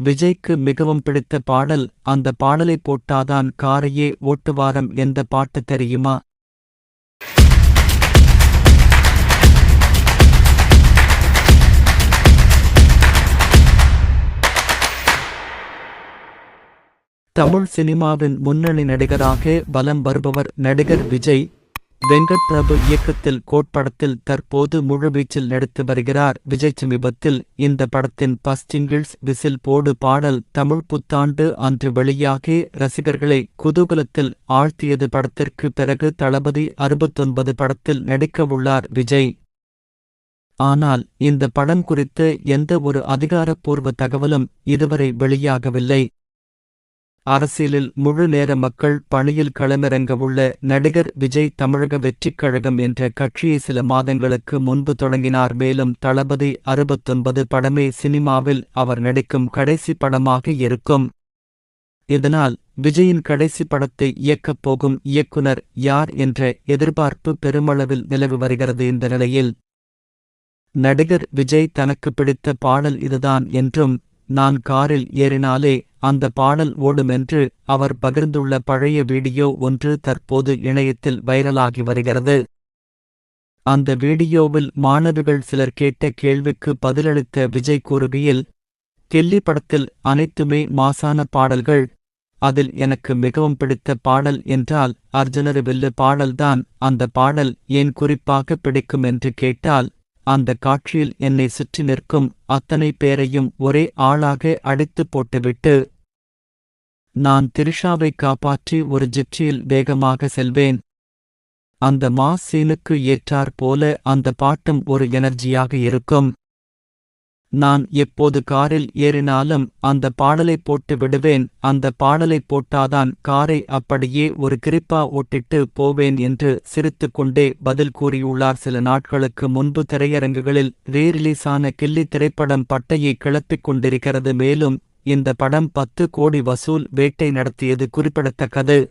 விஜய்க்கு மிகவும் பிடித்த பாடல் அந்த பாடலை போட்டாதான் காரையே ஓட்டுவாரம் எந்த பாட்டு தெரியுமா? தமிழ் சினிமாவின் முன்னணி நடிகராக பலம் வருபவர் நடிகர் விஜய் வெங்கட் பிரபு இயக்கத்தில் கோட்படத்தில் தற்போது முழுவீச்சில் நடித்து வருகிறார். விஜய் சமீபத்தில் இந்த படத்தின் பஸ்டிங்கிள்ஸ் விசில் போடு பாடல் தமிழ் புத்தாண்டு அன்று வெளியாகி ரசிகர்களை குதூகலத்தில் ஆழ்த்தியது படத்திற்கு பிறகு தளபதி அறுபத்தொன்பது படத்தில் நடிக்கவுள்ளார் விஜய். ஆனால் இந்த படம் குறித்து எந்த ஒரு அதிகாரப்பூர்வ தகவலும் இதுவரை வெளியாகவில்லை. அரசியலில் முழு நேர மக்கள் பணியில் களமிறங்கவுள்ள நடிகர் விஜய் தமிழக வெற்றிக் கழகம் என்ற கட்சியை சில மாதங்களுக்கு முன்பு தொடங்கினார். மேலும் தளபதி அறுபத்தொன்பது படமே சினிமாவில் அவர் நடிக்கும் கடைசி படமாக இருக்கும். இதனால் விஜயின் கடைசி படத்தை இயக்கப் போகும் இயக்குனர் யார் என்ற எதிர்பார்ப்பு பெருமளவில் நிலவி வருகிறது இந்த நிலையில். நடிகர் விஜய் தனக்கு பிடித்த பாடல் இதுதான் என்றும் நான் காரில் ஏறினாலே அந்த பாடல் ஓடுமென்று அவர் பகிர்ந்துள்ள பழைய வீடியோ ஒன்று தற்போது இணையத்தில் வைரலாகி வருகிறது. அந்த வீடியோவில் மாணவிகள் சிலர் கேட்ட கேள்விக்கு பதிலளித்த விஜய் கூறுகையில் கெல்லி படத்தில் அனைத்துமே மாசான பாடல்கள். அதில் எனக்கு மிகவும் பிடித்த பாடல் என்றால் அர்ஜுனரு வில்லு பாடல்தான். அந்த பாடல் ஏன் குறிப்பாக பிடிக்கும்? என்று கேட்டால் அந்த காட்சியில் என்னை சுற்றி நிற்கும் அத்தனை பேரையும் ஒரே ஆளாக அடித்து போட்டுவிட்டு நான் திரிஷாவை காப்பாற்றி ஒரு ஜிப்சியில் வேகமாக செல்வேன். அந்த மாஸ் சீனுக்கு ஏற்றாற் போல அந்த பாட்டும் ஒரு எனர்ஜியாக இருக்கும். நான் எப்போது காரில் ஏறினாலும் அந்த பாடலை போட்டு விடுவேன் அந்த பாடலை போட்டாதான் காரை அப்படியே ஒரு கிரிப்பா ஓட்டிட்டு போவேன் என்று சிரித்துக்கொண்டே பதில் கூறியுள்ளார். சில நாட்களுக்கு முன்பு திரையரங்குகளில் ரீரிலீஸான கில்லி திரைப்படம் பட்டையை கிளப்பிக் கொண்டிருக்கிறது. மேலும் இந்த படம் பத்து கோடி வசூல் வேட்டை நடத்தியது குறிப்பிடத்தக்கது.